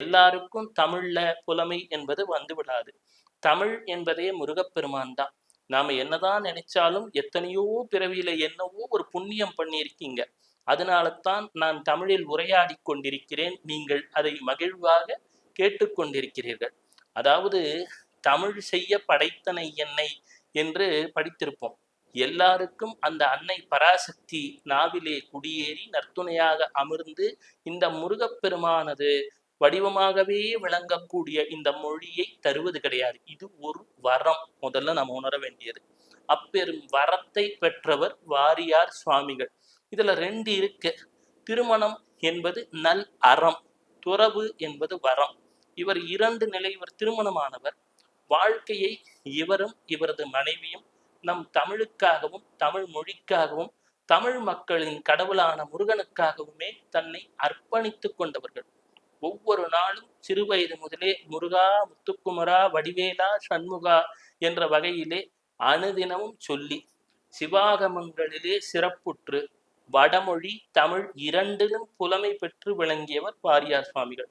எல்லாருக்கும் தமிழ்ல புலமை என்பது வந்து விடாது தமிழ் என்பதே முருகப்பெருமான் தான். நாம என்னதான் நினைச்சாலும் எத்தனையோ பிறவியில என்னவோ ஒரு புண்ணியம் பண்ணியிருக்கீங்க. அதனால தான் நான் தமிழில் உரையாடி கொண்டிருக்கிறேன். நீங்கள் அதை மகிழ்வாக கேட்டுக்கொண்டிருக்கிறீர்கள் அதாவது தமிழ் செய்ய படைத்தனை என்னை என்று படித்திருப்போம். எல்லாருக்கும் அந்த அன்னை பராசக்தி நாவிலே குடியேறி நற்துணையாக அமர்ந்து இந்த முருகப்பெருமானது வடிவமாகவே விளங்கக்கூடிய இந்த மொழியை தருவது கிடையாது. இது ஒரு வரம். முதல்ல நம்ம உணர வேண்டியது. அப்பெரும் வரத்தை பெற்றவர் வாரியார் சுவாமிகள். இதுல ரெண்டு இருக்கு. திருமணம் என்பது நல் அறம். துறவு என்பது வரம். இவர் இரண்டு நிலை இவர் திருமணமானவர். வாழ்க்கையை இவரும் இவரது மனைவியும் நம் தமிழுக்காகவும் தமிழ் மொழிக்காகவும் தமிழ் மக்களின் கடவுளான முருகனுக்காகவுமே தன்னை அர்ப்பணித்துக் கொண்டவர்கள். ஒவ்வொரு நாளும் சிறுவயது முதலே முருகா முத்துக்குமரா வடிவேலா சண்முகா என்ற வகையிலே அனுதினமும் சொல்லி சிவாகமங்களிலே சிறப்புற்று வடமொழி தமிழ் இரண்டிலும் புலமை பெற்று விளங்கியவர் பாரியார் சுவாமிகள்.